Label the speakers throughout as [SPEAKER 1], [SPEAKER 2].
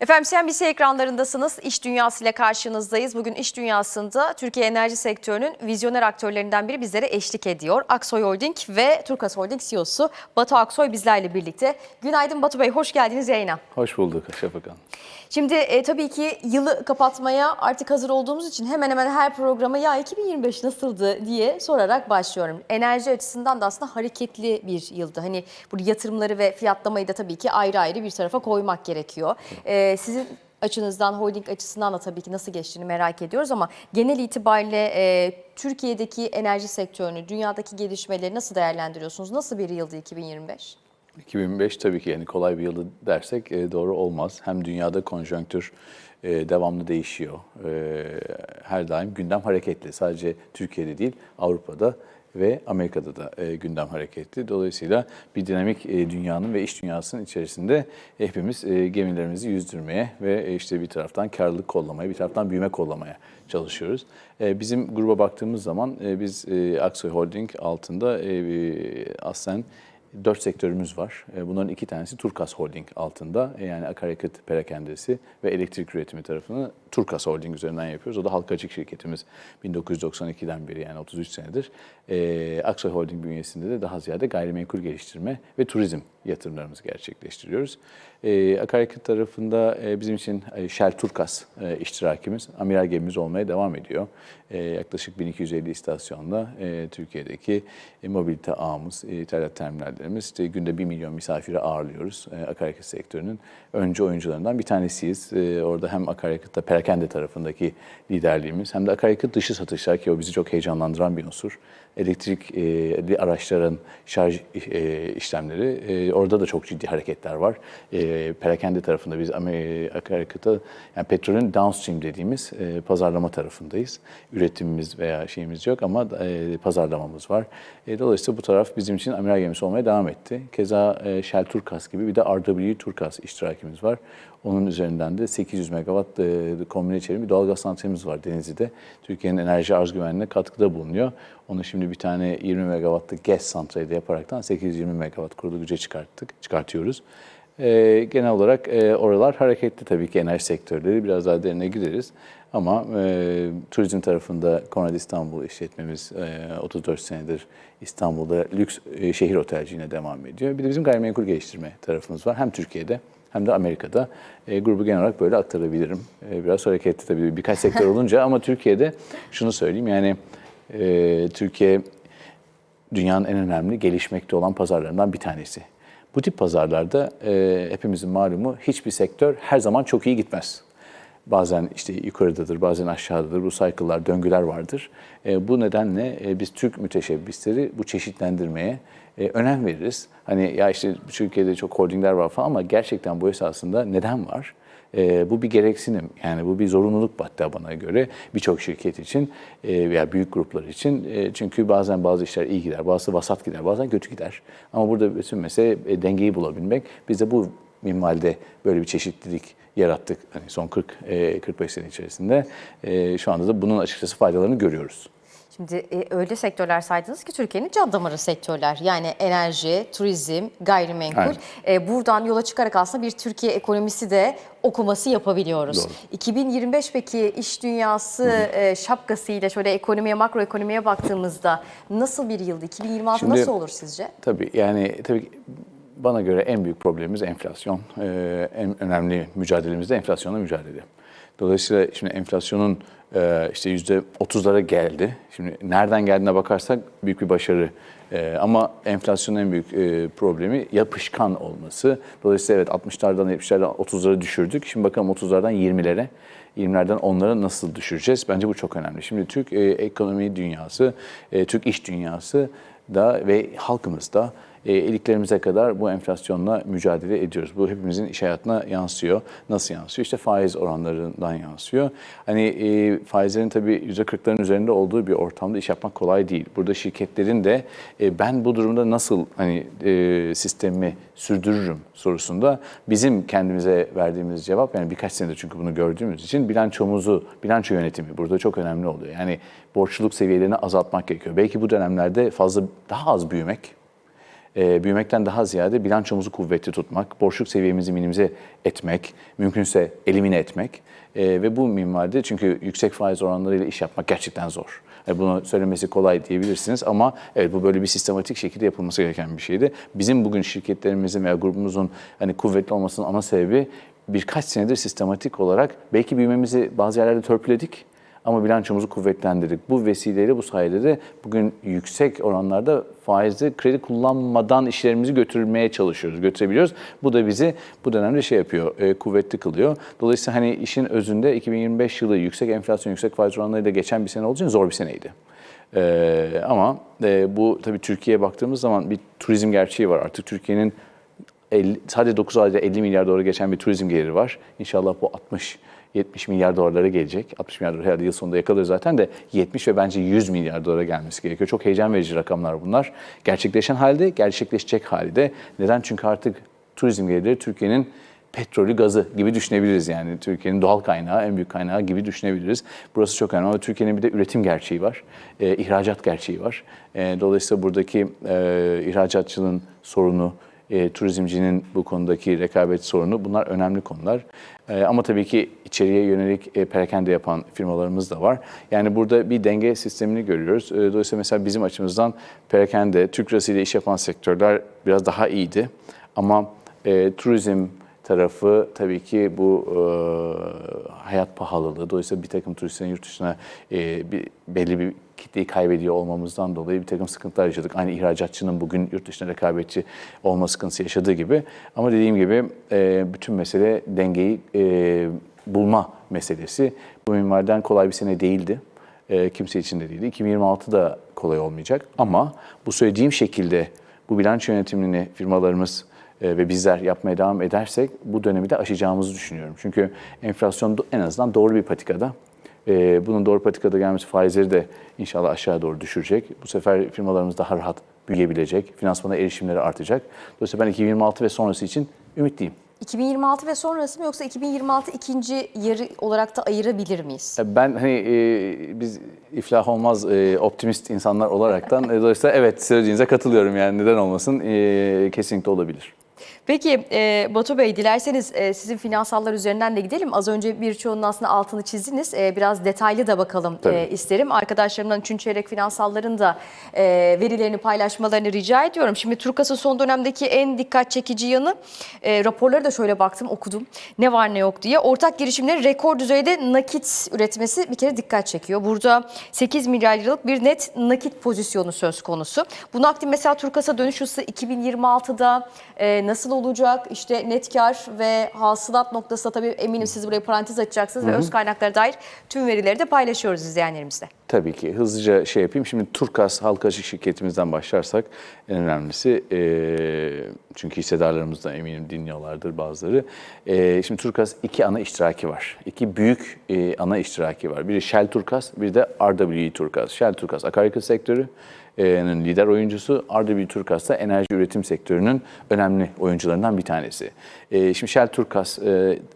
[SPEAKER 1] Efendim CNBC ekranlarındasınız. İş dünyasıyla karşınızdayız. Bugün iş dünyasında Türkiye enerji sektörünün vizyoner aktörlerinden biri bizlere eşlik ediyor. Aksoy Holding ve Turkas Holding CEO'su Batu Aksoy bizlerle birlikte. Günaydın Batu Bey, hoş geldiniz yayına.
[SPEAKER 2] Hoş bulduk Şafak Hanım.
[SPEAKER 1] Şimdi e, tabii ki yılı kapatmaya artık hazır olduğumuz için hemen hemen her programa ya 2025 nasıldı diye sorarak başlıyorum. Enerji açısından da aslında hareketli bir yıldı. Hani bu yatırımları ve fiyatlamayı da tabii ki ayrı ayrı bir tarafa koymak gerekiyor. E, sizin açınızdan, holding açısından da tabii ki nasıl geçtiğini merak ediyoruz ama genel itibariyle e, Türkiye'deki enerji sektörünü, dünyadaki gelişmeleri nasıl değerlendiriyorsunuz? Nasıl bir yıldı 2025?
[SPEAKER 2] 2005 tabii ki yani kolay bir yıldı dersek e, doğru olmaz. Hem dünyada konjonktür e, devamlı değişiyor. E, her daim gündem hareketli. Sadece Türkiye'de değil, Avrupa'da ve Amerika'da da gündem hareketli. Dolayısıyla bir dinamik dünyanın ve iş dünyasının içerisinde hepimiz gemilerimizi yüzdürmeye ve işte bir taraftan karlılık kollamaya, bir taraftan büyüme kollamaya çalışıyoruz. Bizim gruba baktığımız zaman biz e, Aksoy Holding altında e, Dört sektörümüz var. E, Bunların iki tanesi Turkas Holding altında. E, Yani akaryakıt perakendesi ve elektrik üretimi tarafını Turkas Holding üzerinden yapıyoruz. O da halka açık şirketimiz 1992'den beri yani 33 senedir. E, Aksoy Holding bünyesinde de daha ziyade gayrimenkul geliştirme ve turizm yatırımlarımızı gerçekleştiriyoruz. Akaryakıt tarafında bizim için Shell Turkas e, iştirakimiz, amiral gemimiz olmaya devam ediyor. Yaklaşık 1250 istasyonla Türkiye'deki e, mobilite ağımız, e, ithalat terminallerimiz, işte günde 1 milyon misafiri ağırlıyoruz. E, akaryakıt sektörünün öncü oyuncularından bir tanesiyiz. E, orada hem akaryakıtta perakende tarafındaki liderliğimiz hem de akaryakıt dışı satışlar ki o bizi çok heyecanlandıran bir unsur. Elektrikli araçların şarj e, işlemleri e, orada da çok ciddi hareketler var. E, perakende tarafında biz Amer- akaryakıta yani petrolün downstream dediğimiz e, pazarlama tarafındayız. Üretimimiz veya şeyimiz yok ama e, pazarlamamız var. E, dolayısıyla bu taraf bizim için amiral gemisi olmaya devam etti. Keza e, Shell Turkas gibi bir de RWE Turkas iştirakimiz var. Onun üzerinden de 800 megawatt e, kombine bir doğalgaz santralimiz var Denizli'de. Türkiye'nin enerji arz güvenliğine katkıda bulunuyor. Onu şimdi bir tane 20 megawattlık GES santrali de yaparaktan 820 megawatt kurulu güce çıkarttık, çıkartıyoruz. E, genel olarak e, oralar hareketli tabii ki enerji sektörleri. Biraz daha derine gideriz. Ama e, turizm tarafında Konrad İstanbul işletmemiz e, 34 senedir İstanbul'da lüks e, şehir otelciliğine devam ediyor. Bir de bizim gayrimenkul geliştirme tarafımız var. Hem Türkiye'de hem de Amerika'da. E, grubu genel olarak böyle aktarabilirim. E, biraz hareketli tabii birkaç sektör olunca ama Türkiye'de şunu söyleyeyim yani e, Türkiye dünyanın en önemli gelişmekte olan pazarlarından bir tanesi. Bu tip pazarlarda e, hepimizin malumu hiçbir sektör her zaman çok iyi gitmez. Bazen işte yukarıdadır, bazen aşağıdadır. Bu cycle'lar, döngüler vardır. E, bu nedenle e, biz Türk müteşebbisleri bu çeşitlendirmeye e, önem veririz. Hani ya işte Türkiye'de çok holdingler var falan ama gerçekten bu esasında neden var? E, bu bir gereksinim yani bu bir zorunluluk hatta bana göre birçok şirket için e, veya büyük gruplar için E, çünkü bazen bazı işler iyi gider, bazı vasat gider, bazen kötü gider. Ama burada bütün mesele e, dengeyi bulabilmek. Biz de bu minvalde böyle bir çeşitlilik yarattık hani son 40 e, 45 sene içerisinde. E, şu anda da bunun açıkçası faydalarını görüyoruz.
[SPEAKER 1] Şimdi e, öyle sektörler saydınız ki Türkiye'nin can damarı sektörler. Yani enerji, turizm, gayrimenkul.
[SPEAKER 2] Aynen.
[SPEAKER 1] E, buradan yola çıkarak aslında bir Türkiye ekonomisi de okuması yapabiliyoruz.
[SPEAKER 2] Doğru.
[SPEAKER 1] 2025 peki iş dünyası e, şapkasıyla şöyle ekonomiye, makro ekonomiye baktığımızda nasıl bir yıldı? 2026
[SPEAKER 2] Şimdi-
[SPEAKER 1] nasıl olur sizce?
[SPEAKER 2] Tabii yani tabii bana göre en büyük problemimiz enflasyon. Ee, en önemli mücadelemiz de enflasyonla mücadele. Dolayısıyla şimdi enflasyonun e, işte yüzde otuzlara geldi. Şimdi nereden geldiğine bakarsak büyük bir başarı. Ee, ama enflasyonun en büyük e, problemi yapışkan olması. Dolayısıyla evet 60'lardan 70'lerden 30'lara düşürdük. Şimdi bakalım 30'lardan 20'lere. 20'lerden onlara nasıl düşüreceğiz? Bence bu çok önemli. Şimdi Türk e, ekonomi dünyası, e, Türk iş dünyası da ve halkımız da e, iliklerimize kadar bu enflasyonla mücadele ediyoruz. Bu hepimizin iş hayatına yansıyor. Nasıl yansıyor? İşte faiz oranlarından yansıyor. Hani e, faizlerin tabii %40'ların üzerinde olduğu bir ortamda iş yapmak kolay değil. Burada şirketlerin de e, ben bu durumda nasıl hani e, sistemimi sürdürürüm sorusunda bizim kendimize verdiğimiz cevap yani birkaç senedir çünkü bunu gördüğümüz için bilançomuzu, bilanço yönetimi burada çok önemli oluyor. Yani borçluluk seviyelerini azaltmak gerekiyor. Belki bu dönemlerde fazla daha az büyümek e, büyümekten daha ziyade bilançomuzu kuvvetli tutmak, borçluk seviyemizi minimize etmek, mümkünse elimine etmek E, ve bu minvalde çünkü yüksek faiz oranlarıyla iş yapmak gerçekten zor. E, bunu söylemesi kolay diyebilirsiniz ama evet bu böyle bir sistematik şekilde yapılması gereken bir şeydi. Bizim bugün şirketlerimizin veya grubumuzun hani kuvvetli olmasının ana sebebi birkaç senedir sistematik olarak belki büyümemizi bazı yerlerde törpüledik ama bilançomuzu kuvvetlendirdik. Bu vesileyle bu sayede de bugün yüksek oranlarda faizli kredi kullanmadan işlerimizi götürmeye çalışıyoruz, götürebiliyoruz. Bu da bizi bu dönemde şey yapıyor, e, kuvvetli kılıyor. Dolayısıyla hani işin özünde 2025 yılı yüksek enflasyon, yüksek faiz oranlarıyla geçen bir sene olduğu için zor bir seneydi. Ee, ama e, bu tabii Türkiye'ye baktığımız zaman bir turizm gerçeği var. Artık Türkiye'nin 50, sadece 9 ayda 50 milyar dolara geçen bir turizm geliri var. İnşallah bu 60 70 milyar dolarlara gelecek. 60 milyar dolar herhalde yıl sonunda yakalıyor zaten de 70 ve bence 100 milyar dolara gelmesi gerekiyor. Çok heyecan verici rakamlar bunlar. Gerçekleşen halde, gerçekleşecek halde. Neden? Çünkü artık turizm gelirleri Türkiye'nin petrolü, gazı gibi düşünebiliriz yani. Türkiye'nin doğal kaynağı, en büyük kaynağı gibi düşünebiliriz. Burası çok önemli ama Türkiye'nin bir de üretim gerçeği var, e, ihracat gerçeği var. E, dolayısıyla buradaki e, ihracatçının sorunu, e, turizmcinin bu konudaki rekabet sorunu bunlar önemli konular. E, ama tabii ki içeriye yönelik e, perakende yapan firmalarımız da var. Yani burada bir denge sistemini görüyoruz. Dolayısıyla mesela bizim açımızdan perakende, Türk lirası ile iş yapan sektörler biraz daha iyiydi. Ama turizm tarafı tabii ki bu e, hayat pahalılığı. Dolayısıyla bir takım turistlerin yurt dışına e, bir, belli bir kitleyi kaybediyor olmamızdan dolayı bir takım sıkıntılar yaşadık. Aynı ihracatçının bugün yurt dışına rekabetçi olma sıkıntısı yaşadığı gibi. Ama dediğim gibi e, bütün mesele dengeyi e, bulma meselesi. Bu minvalden kolay bir sene değildi. E, kimse için de değildi. 2026 da kolay olmayacak. Ama bu söylediğim şekilde bu bilanço yönetimini firmalarımız ve bizler yapmaya devam edersek bu dönemi de aşacağımızı düşünüyorum. Çünkü enflasyon en azından doğru bir patikada. E, Bunun doğru patikada gelmesi faizleri de inşallah aşağı doğru düşürecek. Bu sefer firmalarımız daha rahat büyüyebilecek, finansmana erişimleri artacak. Dolayısıyla ben 2026 ve sonrası için ümitliyim.
[SPEAKER 1] 2026 ve sonrası mı yoksa 2026 ikinci yarı olarak da ayırabilir miyiz?
[SPEAKER 2] Ben hani e, biz iflah olmaz e, optimist insanlar olaraktan e, dolayısıyla evet söylediğinize katılıyorum yani neden olmasın e, kesinlikle olabilir.
[SPEAKER 1] Peki e, Batu Bey dilerseniz e, sizin finansallar üzerinden de gidelim. Az önce birçoğunun aslında altını çizdiniz. E, biraz detaylı da bakalım e, isterim. Arkadaşlarımdan 3. çeyrek finansalların da e, verilerini paylaşmalarını rica ediyorum. Şimdi Turkas'ın son dönemdeki en dikkat çekici yanı e, raporları da şöyle baktım okudum. Ne var ne yok diye. Ortak girişimlerin rekor düzeyde nakit üretmesi bir kere dikkat çekiyor. Burada 8 milyar liralık bir net nakit pozisyonu söz konusu. Bu nakdin mesela Turkas'a dönüş hızı 2026'da e, nasıl olacak? İşte net kar ve hasılat noktasında tabii eminim siz buraya parantez açacaksınız ve öz kaynaklara dair tüm verileri de paylaşıyoruz izleyenlerimizle.
[SPEAKER 2] Tabii ki hızlıca şey yapayım. Şimdi Turkas halka açık şirketimizden başlarsak en önemlisi e, çünkü hissedarlarımız da eminim dinliyorlardır bazıları. E, şimdi Turkas iki ana iştiraki var. İki büyük e, ana iştiraki var. Biri Shell Turkas, bir de RWE Turkas. Shell Turkas akaryakıt sektörü nin lider oyuncusu. RWE Turkas da enerji üretim sektörünün önemli oyuncularından bir tanesi. Şimdi Shell Turkas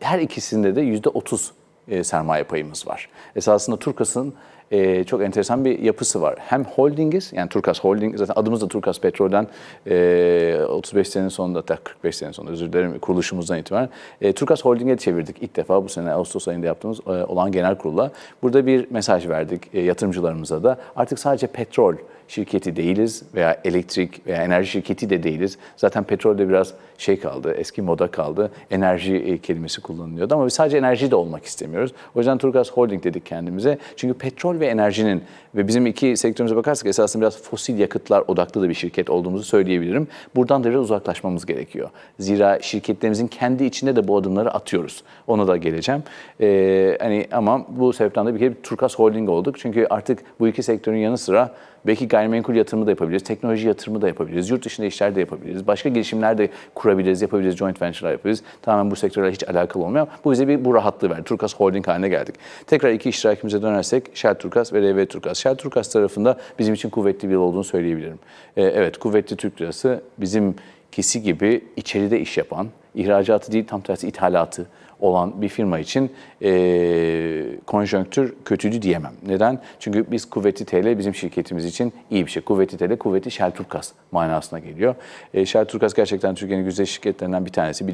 [SPEAKER 2] her ikisinde de yüzde otuz e, sermaye payımız var. Esasında Turkas'ın e, çok enteresan bir yapısı var. Hem holdingiz, yani Turkas Holding, zaten adımız da Turkas Petrol'den e, 35 senenin sonunda, hatta 45 senenin sonunda özür dilerim kuruluşumuzdan itibaren e, Turkas Holding'e çevirdik ilk defa bu sene Ağustos ayında yaptığımız e, olan genel kurulla. Burada bir mesaj verdik e, yatırımcılarımıza da. Artık sadece petrol şirketi değiliz veya elektrik veya enerji şirketi de değiliz. Zaten petrol de biraz şey kaldı, eski moda kaldı. Enerji e, kelimesi kullanılıyordu ama biz sadece enerji de olmak istemiyoruz. O yüzden Turgaz Holding dedik kendimize. Çünkü petrol ve enerjinin ve bizim iki sektörümüze bakarsak esasında biraz fosil yakıtlar odaklı da bir şirket olduğumuzu söyleyebilirim. Buradan da biraz uzaklaşmamız gerekiyor. Zira şirketlerimizin kendi içinde de bu adımları atıyoruz. Ona da geleceğim. Ee, hani ama bu sebepten de bir kere bir Turkas Holding olduk. Çünkü artık bu iki sektörün yanı sıra belki gayrimenkul yatırımı da yapabiliriz, teknoloji yatırımı da yapabiliriz, yurt dışında işler de yapabiliriz, başka girişimler de kurabiliriz, yapabiliriz, joint venture'lar yapabiliriz. Tamamen bu sektörlerle hiç alakalı olmuyor. Bu bize bir bu rahatlığı verdi. Turkas Holding haline geldik. Tekrar iki iştirakimize dönersek Shell Turkas ve RV Turkas. Shell Turkas tarafında bizim için kuvvetli bir yıl olduğunu söyleyebilirim. Ee, evet, kuvvetli Türk lirası bizim kesi gibi içeride iş yapan, ihracatı değil tam tersi ithalatı olan bir firma için e, konjonktür kötüydü diyemem. Neden? Çünkü biz kuvvetli TL bizim şirketimiz için iyi bir şey. Kuvvetli TL, kuvvetli Shell Turkas manasına geliyor. E, Shell Turkas gerçekten Türkiye'nin güzel şirketlerinden bir tanesi.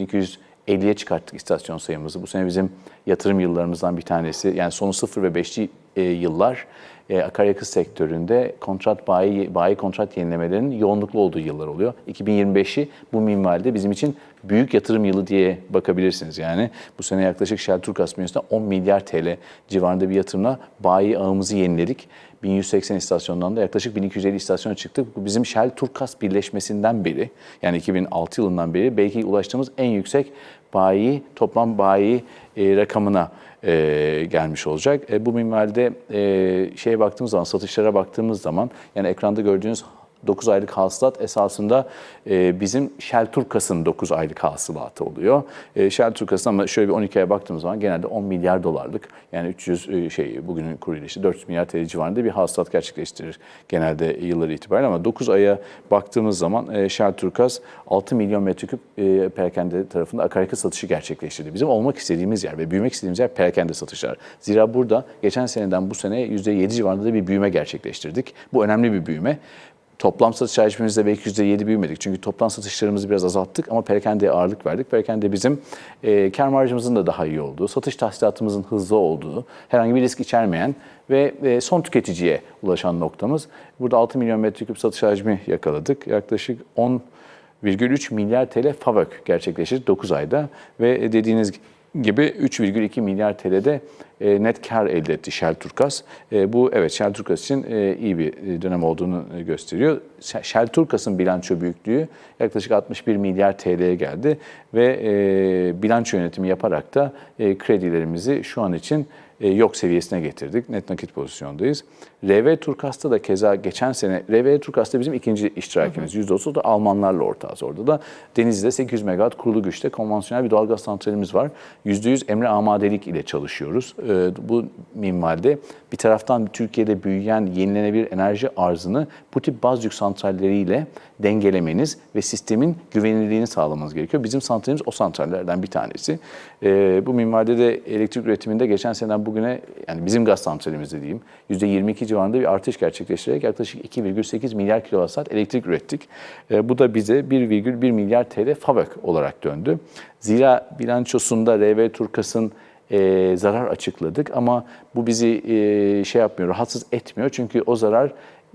[SPEAKER 2] 1250'ye çıkarttık istasyon sayımızı. Bu sene bizim yatırım yıllarımızdan bir tanesi. Yani sonu 0 ve 5'li e, yıllar e, akaryakıt sektöründe kontrat bayi, bayi kontrat yenilemelerinin yoğunluklu olduğu yıllar oluyor. 2025'i bu minvalde bizim için büyük yatırım yılı diye bakabilirsiniz. Yani bu sene yaklaşık Shell Turkas bünyesinde 10 milyar TL civarında bir yatırımla bayi ağımızı yeniledik. 1180 istasyondan da yaklaşık 1250 istasyona çıktık. Bu bizim Shell Turkas birleşmesinden beri yani 2006 yılından beri belki ulaştığımız en yüksek bayi toplam bayi e, rakamına e, gelmiş olacak. E, bu minvalde e, şeye baktığımız zaman, satışlara baktığımız zaman yani ekranda gördüğünüz 9 aylık hasılat esasında e, bizim Shell Turkas'ın 9 aylık hasılatı oluyor. E, Shell Turkas'ın ama şöyle bir 12 aya baktığımız zaman genelde 10 milyar dolarlık yani 300 e, şey bugünün kuruyla işte 400 milyar TL civarında bir hasılat gerçekleştirir genelde yılları itibariyle ama 9 aya baktığımız zaman e, Shell Turkas 6 milyon metreküp e, perakende tarafında akaryakıt satışı gerçekleştirdi. Bizim olmak istediğimiz yer ve büyümek istediğimiz yer perakende satışlar. Zira burada geçen seneden bu sene %7 civarında da bir büyüme gerçekleştirdik. Bu önemli bir büyüme. Toplam satış hacmimizde belki %7 büyümedik. Çünkü toplam satışlarımızı biraz azalttık ama perakendeye ağırlık verdik. Perakende bizim e, kar marjımızın da daha iyi olduğu, satış tahsilatımızın hızlı olduğu, herhangi bir risk içermeyen ve e, son tüketiciye ulaşan noktamız. Burada 6 milyon metreküp satış hacmi yakaladık. Yaklaşık 10,3 milyar TL FAVÖK gerçekleşir 9 ayda ve dediğiniz gibi 3,2 milyar TL'de e, net kar elde etti Shell Turkas. E, Bu evet Shell Turkas için e, iyi bir dönem olduğunu gösteriyor. Sh- Shell Turkas'ın bilanço büyüklüğü yaklaşık 61 milyar TL'ye geldi ve bilanço yönetimi yaparak da kredilerimizi şu an için yok seviyesine getirdik. Net nakit pozisyondayız. RV Turkas'ta da keza geçen sene, RV Turkas'ta bizim ikinci iştirakimiz. %30 da Almanlarla ortağız orada da. Denizli'de 800 megawatt kurulu güçte konvansiyonel bir doğalgaz santralimiz var. %100 emre amadelik ile çalışıyoruz. E, bu minvalde bir taraftan Türkiye'de büyüyen yenilenebilir enerji arzını bu tip baz yük santralleriyle dengelemeniz ve sistemin güvenilirliğini sağlamanız gerekiyor. Bizim santralimiz o santrallerden bir tanesi. E, bu minvalde de elektrik üretiminde geçen seneden bugüne yani bizim gaz santralimizde diyeyim %22 civarında bir artış gerçekleştirerek yaklaşık 2,8 milyar kilowatt saat elektrik ürettik. E, bu da bize 1,1 milyar TL FAVÖK olarak döndü. Zira bilançosunda RV Turkas'ın e, zarar açıkladık ama bu bizi e, şey yapmıyor, rahatsız etmiyor. Çünkü o zarar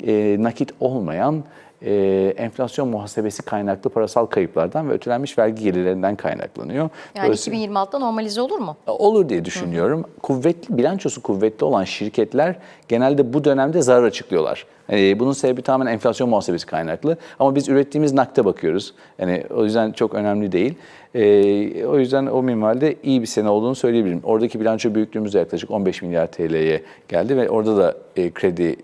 [SPEAKER 2] e, nakit olmayan e, enflasyon muhasebesi kaynaklı parasal kayıplardan ve ötelenmiş vergi gelirlerinden kaynaklanıyor.
[SPEAKER 1] Yani
[SPEAKER 2] Dolayısıyla-
[SPEAKER 1] 2026'da normalize olur mu?
[SPEAKER 2] Olur diye düşünüyorum. Kuvvetli bilançosu kuvvetli olan şirketler genelde bu dönemde zarar açıklıyorlar. Yani bunun sebebi tamamen enflasyon muhasebesi kaynaklı. Ama biz ürettiğimiz nakde bakıyoruz. Yani o yüzden çok önemli değil. Ee, o yüzden o minvalde iyi bir sene olduğunu söyleyebilirim. Oradaki bilanço büyüklüğümüz de yaklaşık 15 milyar TL'ye geldi ve orada da e, kredi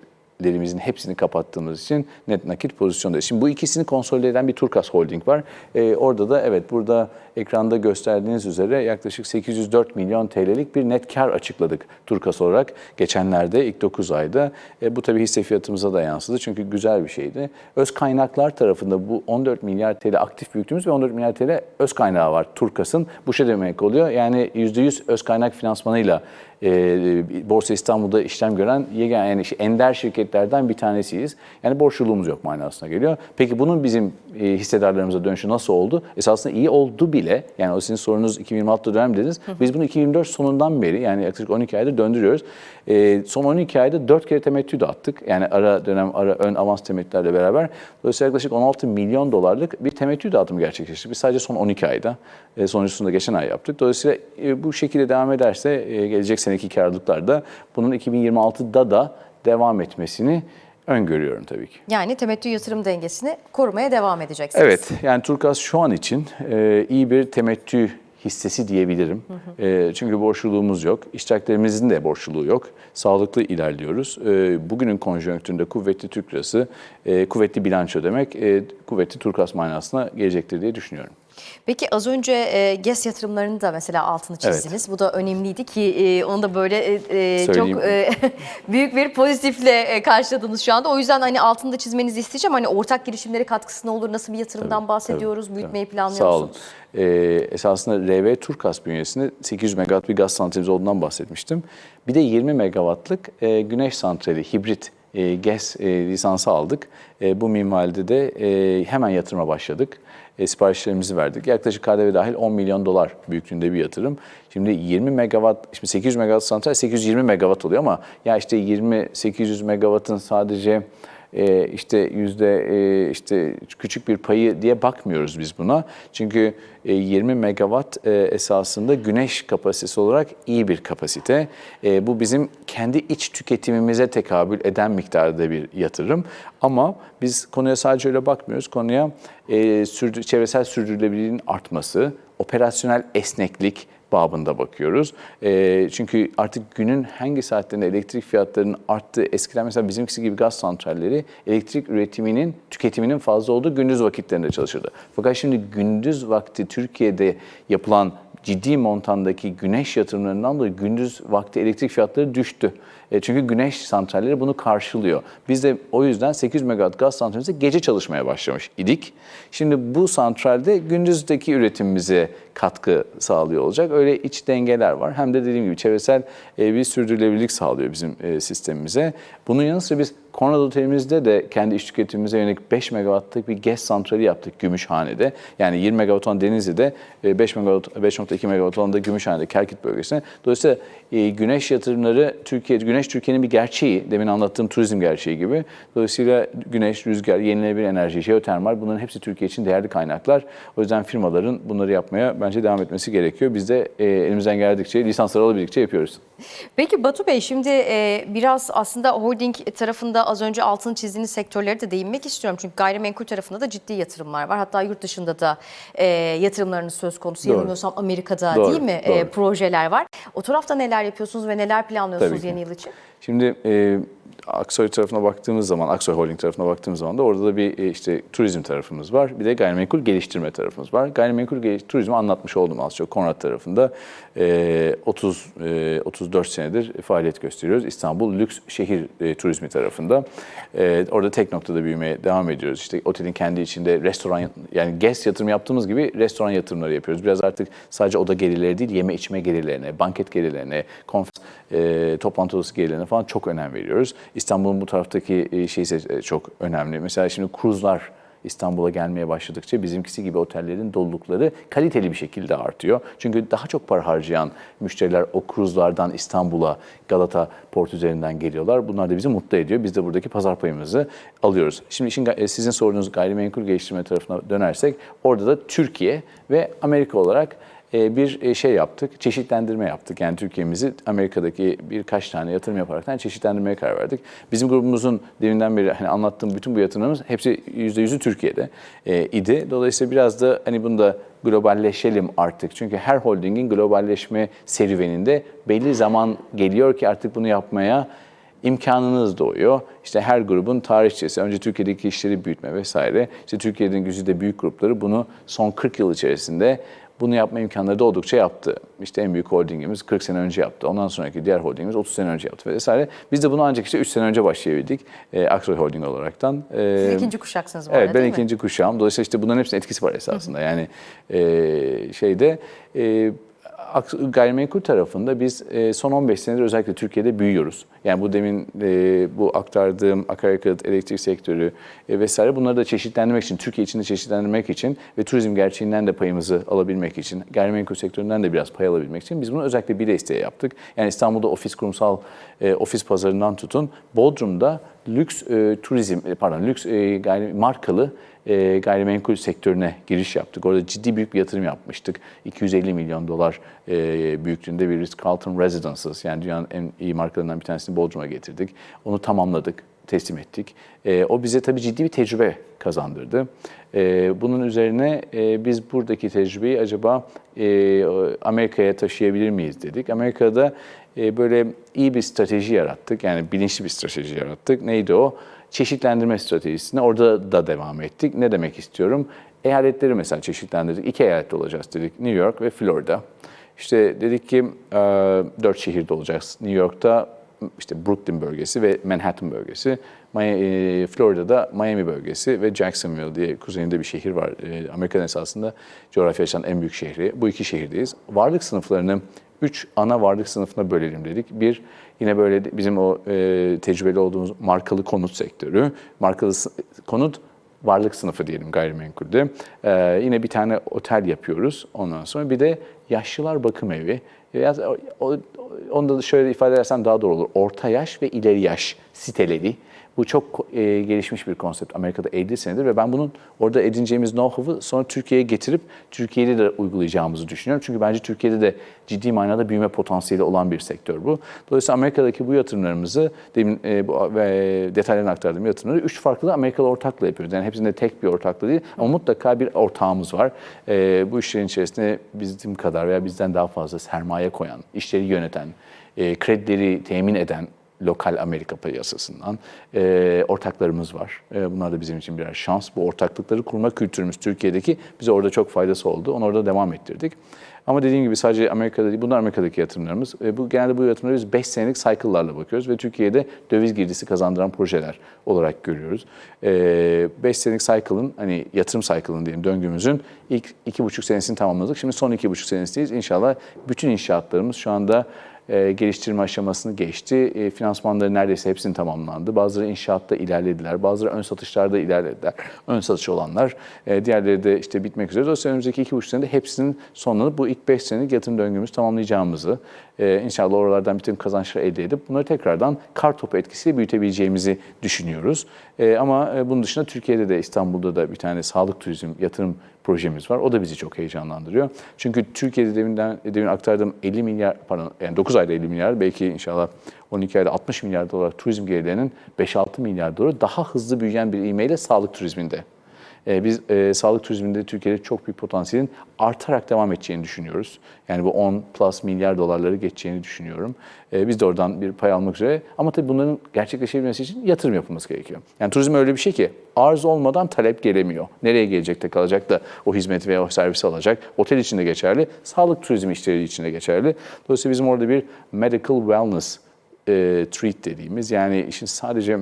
[SPEAKER 2] lerimizin hepsini kapattığımız için net nakit pozisyondayız. Şimdi bu ikisini konsolide eden bir Turkas Holding var. Ee, orada da evet burada ekranda gösterdiğiniz üzere yaklaşık 804 milyon TL'lik bir net kar açıkladık Turkas olarak geçenlerde ilk 9 ayda. E, bu tabii hisse fiyatımıza da yansıdı çünkü güzel bir şeydi. Öz kaynaklar tarafında bu 14 milyar TL aktif büyüklüğümüz ve 14 milyar TL öz kaynağı var Turkas'ın. Bu şey demek oluyor yani %100 öz kaynak finansmanıyla e, Borsa İstanbul'da işlem gören yegane yani işte ender şirketlerden bir tanesiyiz. Yani borçluluğumuz yok manasına geliyor. Peki bunun bizim e, hissedarlarımıza dönüşü nasıl oldu? Esasında iyi oldu bile. Yani o sizin sorunuz 2026'da dönem dediniz. Biz bunu 2024 sonundan beri yani yaklaşık 12 ayda döndürüyoruz. E, son 12 ayda 4 kere temettü de attık. Yani ara dönem, ara ön avans temettülerle beraber. Dolayısıyla yaklaşık 16 milyon dolarlık bir temettü dağıtımı gerçekleştirdik. Biz sadece son 12 ayda. E, sonuncusunu da geçen ay yaptık. Dolayısıyla e, bu şekilde devam ederse e, gelecek seneki karlılıklar da bunun 2026'da da devam etmesini öngörüyorum tabii ki.
[SPEAKER 1] Yani temettü yatırım dengesini korumaya devam edeceksiniz.
[SPEAKER 2] Evet, yani Turkas şu an için e, iyi bir temettü hissesi diyebilirim. E, çünkü borçluluğumuz yok, iştiraklerimizin de borçluluğu yok. Sağlıklı ilerliyoruz. E, bugünün konjonktüründe kuvvetli Türk lirası, e, kuvvetli bilanço demek, e, kuvvetli Turkas manasına gelecektir diye düşünüyorum.
[SPEAKER 1] Peki az önce e, GES yatırımlarını da mesela altını çizdiniz. Bu da önemliydi ki e, onu da böyle e, e,
[SPEAKER 2] Söyleyeyim.
[SPEAKER 1] çok e, büyük bir pozitifle e, karşıladınız şu anda. O yüzden hani altını da çizmenizi isteyeceğim. Hani ortak girişimlere katkısı ne olur? Nasıl bir yatırımdan
[SPEAKER 2] Tabii,
[SPEAKER 1] bahsediyoruz?
[SPEAKER 2] tabii,
[SPEAKER 1] Büyütmeyi
[SPEAKER 2] tabii.
[SPEAKER 1] planlıyor
[SPEAKER 2] Sağ olun. Ee, esasında RV Turkas bünyesinde 800 megawatt bir gaz santralimiz olduğundan bahsetmiştim. Bir de 20 megawattlık e, güneş santrali, hibrit e, GES e, lisansı aldık. E, bu minvalde de e, hemen yatırıma başladık. E, siparişlerimizi verdik. Yaklaşık KDV dahil 10 milyon dolar büyüklüğünde bir yatırım. Şimdi 20 megawatt, şimdi 800 megawatt santral 820 megawatt oluyor ama ya işte 20 800 megawattın sadece e, işte yüzde e, işte küçük bir payı diye bakmıyoruz biz buna. Çünkü e, 20 megawatt e, esasında güneş kapasitesi olarak iyi bir kapasite. E, bu bizim kendi iç tüketimimize tekabül eden miktarda bir yatırım. Ama biz konuya sadece öyle bakmıyoruz. Konuya e, sürdü, çevresel sürdürülebilirliğin artması, operasyonel esneklik, babında bakıyoruz. E, çünkü artık günün hangi saatlerinde elektrik fiyatlarının arttığı, eskiden mesela bizimkisi gibi gaz santralleri elektrik üretiminin, tüketiminin fazla olduğu gündüz vakitlerinde çalışırdı. Fakat şimdi gündüz vakti Türkiye'de yapılan ciddi montandaki güneş yatırımlarından dolayı gündüz vakti elektrik fiyatları düştü. E, çünkü güneş santralleri bunu karşılıyor. Biz de o yüzden 800 megawatt gaz santralimizde gece çalışmaya başlamış idik. Şimdi bu santralde gündüzdeki üretimimize katkı sağlıyor olacak. Öyle iç dengeler var. Hem de dediğim gibi çevresel e, bir sürdürülebilirlik sağlıyor bizim e, sistemimize. Bunun yanı sıra biz Konrad Otelimizde de kendi iş tüketimimize yönelik 5 megawattlık bir GES santrali yaptık Gümüşhane'de. Yani 20 megawatt olan Denizli'de, e, 5 megawatt, 5.2 megawatt olan da Gümüşhane'de, Kerkit bölgesinde. Dolayısıyla e, güneş yatırımları Türkiye, güneş Türkiye'nin bir gerçeği. Demin anlattığım turizm gerçeği gibi. Dolayısıyla güneş, rüzgar, yenilenebilir enerji, jeotermal bunların hepsi Türkiye için değerli kaynaklar. O yüzden firmaların bunları yapmaya bence devam etmesi gerekiyor. Biz de e, elimizden geldikçe, lisansları alabildikçe yapıyoruz.
[SPEAKER 1] Peki Batu Bey şimdi e, biraz aslında holding tarafında az önce altını çizdiğiniz sektörlere de değinmek istiyorum. Çünkü gayrimenkul tarafında da ciddi yatırımlar var. Hatta yurt dışında da e, yatırımlarınız söz konusu.
[SPEAKER 2] Doğru.
[SPEAKER 1] Yanılmıyorsam Amerika'da
[SPEAKER 2] Doğru,
[SPEAKER 1] değil mi e,
[SPEAKER 2] doğru.
[SPEAKER 1] projeler var. O tarafta neler yapıyorsunuz ve neler planlıyorsunuz
[SPEAKER 2] Tabii ki.
[SPEAKER 1] yeni yıl için?
[SPEAKER 2] Şimdi e, Aksoy tarafına baktığımız zaman, Aksoy Holding tarafına baktığımız zaman da orada da bir e, işte turizm tarafımız var. Bir de gayrimenkul geliştirme tarafımız var. Gayrimenkul turizmi anlatmış oldum az çok Konrad tarafında. E, 30 e, 34 senedir faaliyet gösteriyoruz. İstanbul Lüks Şehir e, Turizmi tarafında. E, orada tek noktada büyümeye devam ediyoruz. İşte otelin kendi içinde restoran yani guest yatırım yaptığımız gibi restoran yatırımları yapıyoruz. Biraz artık sadece oda gelirleri değil, yeme içme gelirlerine, banket gelirlerine, konferans e, toplantı odası gelirlerine falan çok önem veriyoruz. İstanbul'un bu taraftaki e, şey ise e, çok önemli. Mesela şimdi kruzlar İstanbul'a gelmeye başladıkça bizimkisi gibi otellerin dolulukları kaliteli bir şekilde artıyor. Çünkü daha çok para harcayan müşteriler o kruzlardan İstanbul'a, Galata port üzerinden geliyorlar. Bunlar da bizi mutlu ediyor. Biz de buradaki pazar payımızı alıyoruz. Şimdi işin, e, sizin sorunuz gayrimenkul geliştirme tarafına dönersek orada da Türkiye ve Amerika olarak bir e, şey yaptık, çeşitlendirme yaptık. Yani Türkiye'mizi Amerika'daki birkaç tane yatırım yaparaktan çeşitlendirmeye karar verdik. Bizim grubumuzun deminden beri hani anlattığım bütün bu yatırımlarımız hepsi %100'ü Türkiye'de e, idi. Dolayısıyla biraz da hani bunu da globalleşelim artık. Çünkü her holdingin globalleşme serüveninde belli zaman geliyor ki artık bunu yapmaya imkanınız doğuyor. İşte her grubun tarihçesi, önce Türkiye'deki işleri büyütme vesaire. İşte Türkiye'nin güzide büyük grupları bunu son 40 yıl içerisinde bunu yapma imkanları da oldukça yaptı. İşte en büyük holdingimiz 40 sene önce yaptı. Ondan sonraki diğer holdingimiz 30 sene önce yaptı vesaire. Biz de bunu ancak işte 3 sene önce başlayabildik. E, Aksoy Holding olaraktan. E,
[SPEAKER 1] Siz ikinci kuşaksınız bu
[SPEAKER 2] Evet
[SPEAKER 1] arada
[SPEAKER 2] ben
[SPEAKER 1] değil mi?
[SPEAKER 2] ikinci kuşağım. Dolayısıyla işte bunların hepsinin etkisi var esasında. Yani e, şeyde e, gayrimenkul tarafında biz e, son 15 senedir özellikle Türkiye'de büyüyoruz. Yani bu demin e, bu aktardığım akaryakıt, elektrik sektörü e, vesaire bunları da çeşitlendirmek için, Türkiye içinde çeşitlendirmek için ve turizm gerçeğinden de payımızı alabilmek için, gayrimenkul sektöründen de biraz pay alabilmek için biz bunu özellikle bir isteğe yaptık. Yani İstanbul'da ofis kurumsal e, ofis pazarından tutun, Bodrum'da lüks e, turizm, e, pardon lüks e, gayri, markalı e, gayrimenkul sektörüne giriş yaptık. Orada ciddi büyük bir yatırım yapmıştık. 250 milyon dolar e, büyüklüğünde bir Ritz-Carlton Residences yani dünyanın en iyi markalarından bir tanesini Bodrum'a getirdik. Onu tamamladık, teslim ettik. E, o bize tabii ciddi bir tecrübe kazandırdı. E, bunun üzerine e, biz buradaki tecrübeyi acaba e, Amerika'ya taşıyabilir miyiz dedik. Amerika'da e, böyle iyi bir strateji yarattık. Yani bilinçli bir strateji yarattık. Neydi o? çeşitlendirme stratejisine orada da devam ettik. Ne demek istiyorum? Eyaletleri mesela çeşitlendirdik. İki eyalet olacağız dedik. New York ve Florida. İşte dedik ki e, dört şehirde olacağız. New York'ta işte Brooklyn bölgesi ve Manhattan bölgesi. E, Florida'da Miami bölgesi ve Jacksonville diye kuzeyinde bir şehir var. E, Amerika'nın esasında coğrafya açıdan en büyük şehri. Bu iki şehirdeyiz. Varlık sınıflarını üç ana varlık sınıfına bölelim dedik. Bir, yine böyle bizim o e, tecrübeli olduğumuz markalı konut sektörü. Markalı konut varlık sınıfı diyelim gayrimenkulde. Ee, yine bir tane otel yapıyoruz ondan sonra. Bir de yaşlılar bakım evi. O- onu da şöyle ifade edersem daha doğru olur. Orta yaş ve ileri yaş siteleri. Bu çok e, gelişmiş bir konsept Amerika'da 50 senedir ve ben bunun orada edineceğimiz know-how'ı sonra Türkiye'ye getirip Türkiye'de de uygulayacağımızı düşünüyorum. Çünkü bence Türkiye'de de ciddi manada büyüme potansiyeli olan bir sektör bu. Dolayısıyla Amerika'daki bu yatırımlarımızı demin e, bu, ve detaylarını aktardığım yatırımları üç farklı Amerikalı ortakla yapıyoruz. Yani hepsinde tek bir ortakla değil ama mutlaka bir ortağımız var. E, bu işlerin içerisinde bizim kadar veya bizden daha fazla sermaye koyan, işleri yöneten, e, kredileri temin eden lokal Amerika piyasasından e, ortaklarımız var. E, bunlar da bizim için birer şans. Bu ortaklıkları kurma kültürümüz Türkiye'deki bize orada çok faydası oldu. Onu orada devam ettirdik. Ama dediğim gibi sadece Amerika'da değil, bunlar Amerika'daki yatırımlarımız. E, bu genelde bu yatırımları biz 5 senelik cycle'larla bakıyoruz ve Türkiye'de döviz girdisi kazandıran projeler olarak görüyoruz. 5 senelik cycle'ın hani yatırım cycle'ın diyelim döngümüzün ilk 2,5 senesini tamamladık. Şimdi son 2,5 senesindeyiz. İnşallah bütün inşaatlarımız şu anda e, geliştirme aşamasını geçti. E, finansmanları neredeyse hepsini tamamlandı. Bazıları inşaatta ilerlediler, bazıları ön satışlarda ilerlediler. Ön satış olanlar, e, diğerleri de işte bitmek üzere. Dolayısıyla önümüzdeki iki buçuk senede hepsinin sonlanıp bu ilk beş senelik yatırım döngümüzü tamamlayacağımızı, inşallah oralardan bütün kazançları elde edip bunları tekrardan kar topu etkisiyle büyütebileceğimizi düşünüyoruz. Ama bunun dışında Türkiye'de de İstanbul'da da bir tane sağlık turizm yatırım projemiz var. O da bizi çok heyecanlandırıyor. Çünkü Türkiye'de deminden, demin aktardığım 50 milyar, pardon yani 9 ayda 50 milyar, belki inşallah 12 ayda 60 milyar dolar turizm gelirlerinin 5-6 milyar doları daha hızlı büyüyen bir ivmeyle sağlık turizminde. Ee, Biz e, sağlık turizminde Türkiye'de çok büyük potansiyelin artarak devam edeceğini düşünüyoruz. Yani bu 10 plus milyar dolarları geçeceğini düşünüyorum. Ee, biz de oradan bir pay almak üzere. Ama tabii bunların gerçekleşebilmesi için yatırım yapılması gerekiyor. Yani turizm öyle bir şey ki arz olmadan talep gelemiyor. Nereye gelecek de kalacak da o hizmeti veya o servisi alacak. Otel için de geçerli, sağlık turizmi işleri için de geçerli. Dolayısıyla bizim orada bir medical wellness e, treat dediğimiz yani işin sadece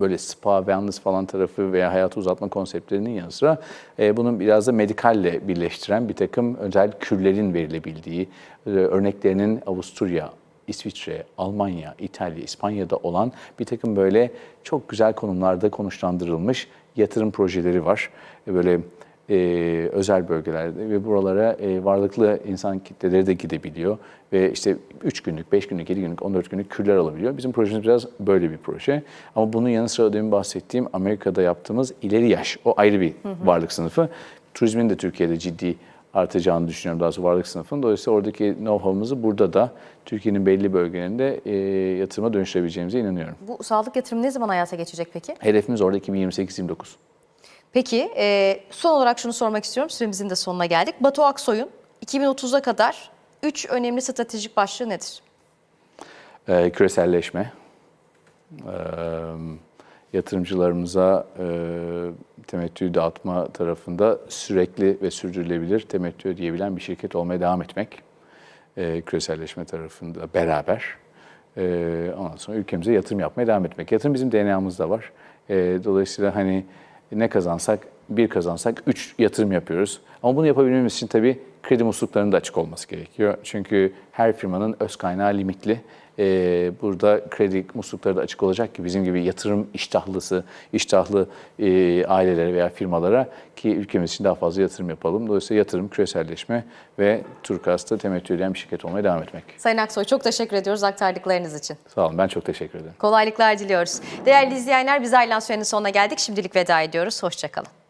[SPEAKER 2] böyle spa, wellness falan tarafı veya hayatı uzatma konseptlerinin yanı sıra e, bunun biraz da medikalle birleştiren bir takım özel kürlerin verilebildiği, e, örneklerinin Avusturya, İsviçre, Almanya, İtalya, İspanya'da olan bir takım böyle çok güzel konumlarda konuşlandırılmış yatırım projeleri var. E, Böyle e, özel bölgelerde ve buralara e, varlıklı insan kitleleri de gidebiliyor ve işte 3 günlük, 5 günlük, 7 günlük, 14 günlük kürler alabiliyor. Bizim projemiz biraz böyle bir proje. Ama bunun yanı sıra demin bahsettiğim Amerika'da yaptığımız ileri yaş, o ayrı bir varlık sınıfı. Turizmin de Türkiye'de ciddi artacağını düşünüyorum daha sonra varlık sınıfının. Dolayısıyla oradaki know-how'ımızı burada da Türkiye'nin belli bölgelerinde e, yatırıma dönüştürebileceğimize inanıyorum.
[SPEAKER 1] Bu sağlık yatırımı ne zaman hayata geçecek peki?
[SPEAKER 2] Hedefimiz orada 2028-29.
[SPEAKER 1] Peki e, son olarak şunu sormak istiyorum. Süremizin de sonuna geldik. Batu Aksoy'un 2030'a kadar 3 önemli stratejik başlığı nedir?
[SPEAKER 2] e, küreselleşme, e, yatırımcılarımıza e, temettü dağıtma tarafında sürekli ve sürdürülebilir temettü ödeyebilen bir şirket olmaya devam etmek, e, küreselleşme tarafında beraber. E, ondan sonra ülkemize yatırım yapmaya devam etmek. Yatırım bizim DNA'mızda var. E, dolayısıyla hani ne kazansak, bir kazansak üç yatırım yapıyoruz. Ama bunu yapabilmemiz için tabii kredi musluklarının da açık olması gerekiyor. Çünkü her firmanın öz kaynağı limitli. Ee, burada kredi muslukları da açık olacak ki bizim gibi yatırım iştahlısı, iştahlı e, ailelere veya firmalara ki ülkemiz için daha fazla yatırım yapalım. Dolayısıyla yatırım, küreselleşme ve Turkas'ta temettü eden bir şirket olmaya devam etmek.
[SPEAKER 1] Sayın Aksoy çok teşekkür ediyoruz aktardıklarınız için.
[SPEAKER 2] Sağ olun, ben çok teşekkür ederim.
[SPEAKER 1] Kolaylıklar diliyoruz. Değerli izleyenler biz ayrılan sürenin sonuna geldik. Şimdilik veda ediyoruz. Hoşçakalın.